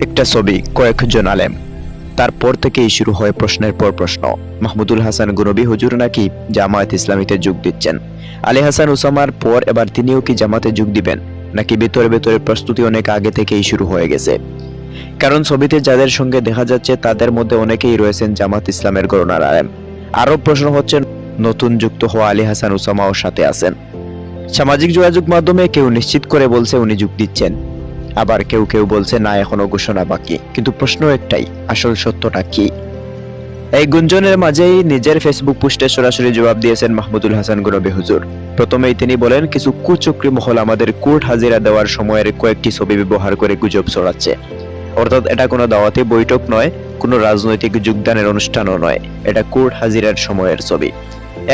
একটা ছবি কয়েকজন আলেম। তারপর থেকেই শুরু হয় প্রশ্নের পর প্রশ্ন। মাহমুদুল হাসান গুনবি হুজুর নাকি জামায়াত ইসলামীতে যোগ দিচ্ছেন? আলী হাসান উসামার পর এবার তিনিও কি জামাতে যোগ দিবেন? নাকি ভেতরে ভেতরে প্রস্তুতি অনেক আগে থেকেই শুরু হয়ে গেছে? কারণ ছবিতে যাদের সঙ্গে দেখা যাচ্ছে, তাদের মধ্যে অনেকেই রয়েছেন জামাত ইসলামের গণনার আলেম। আরও প্রশ্ন হচ্ছে, নতুন যুক্ত হওয়া আলী হাসান উসামাও সাথে আছেন। সামাজিক যোগাযোগ মাধ্যমে কেউ নিশ্চিত করে বলছে উনি যোগ দিচ্ছেন। আবার কেউ কেউ বলছে, না, এখনও ঘোষণা বাকি। কিন্তু প্রশ্ন একটাই, আসল সত্যটা কি? এই গুঞ্জনের মাঝেই নিজের ফেসবুক পোস্টে সরাসরি জবাব দিয়েছেন মাহমুদুল হাসান গুনবি হুজুর। প্রথমেই তিনি বলেন, কিছু কুচক্রী মহল আমাদের কোর্ট হাজিরা দেওয়ার সময়ের কয়েকটি ছবি ব্যবহার করে গুজব ছড়াচ্ছে। অর্থাৎ এটা কোনো দাওয়াতি বৈঠক নয়, কোনো রাজনৈতিক যোগদানের অনুষ্ঠানও নয়, এটা কোর্ট হাজিরার সময়ের ছবি।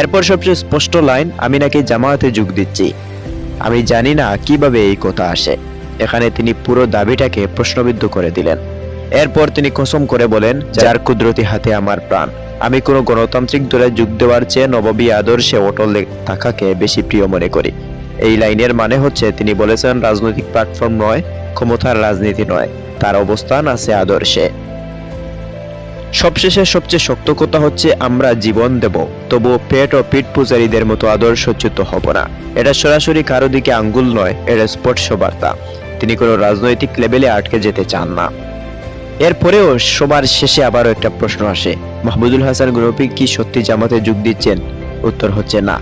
এরপর সবচেয়ে স্পষ্ট লাইন, আমি নাকি জামায়াতে যোগ দিচ্ছি। আমি জানি না কীভাবে এই কথা আসে। এখানে তিনি পুরো দাবিটাকে প্রশ্নবিদ্ধ করে দিলেন। এরপর তিনি কসম করে বলেন, যার কুদরতি হাতে আমার প্রাণ। আমি কোনো গণতান্ত্রিক দলে যোগ দেওয়ার চেয়ে নববী আদর্শে অটল থাকাকে বেশি প্রিয় মনে করি। এই লাইনের মানে হচ্ছে তিনি বলেছেন, রাজনৈতিক প্ল্যাটফর্ম নয়, ক্ষমতার রাজনীতি নয়। তার অবস্থান আছে আদর্শে। সবশেষে সবচেয়ে শক্ত কথা হচ্ছে, আমরা জীবন দেব। তবুও পেট ও পিঠ পূজারীদের মতো আদর্শচ্যুত হব না। এটা সরাসরি কারও দিকে আঙ্গুল নয়, এটা স্পর্শ বার্তা তিনি কোনো রাজনৈতিক লেভেলে আটকে যেতে চান না। এরপরেও সবার শেষে আবারও একটা প্রশ্ন আসে, মাহমুদুল হাসান গ্রুপি কি সত্যি জামাতে যোগ দিচ্ছেন? উত্তর হচ্ছে না।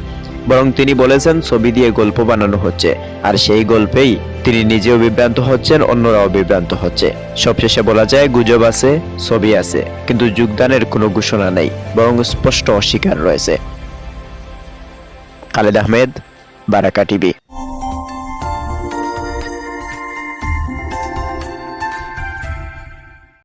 বরং তিনি বলেছেন, ছবি দিয়ে গল্প বানানো হচ্ছে। আর সেই গল্পেই তিনি নিজেও বিভ্রান্ত হচ্ছেন, অন্যরাও বিভ্রান্ত হচ্ছে। সবশেষে বলা যায়, গুজব আছে, ছবি আছে। কিন্তু যোগদানের কোনো ঘোষণা নেই, বরং স্পষ্ট অস্বীকার রয়েছে। খালেদ আহমেদ, বারাকা টিভি।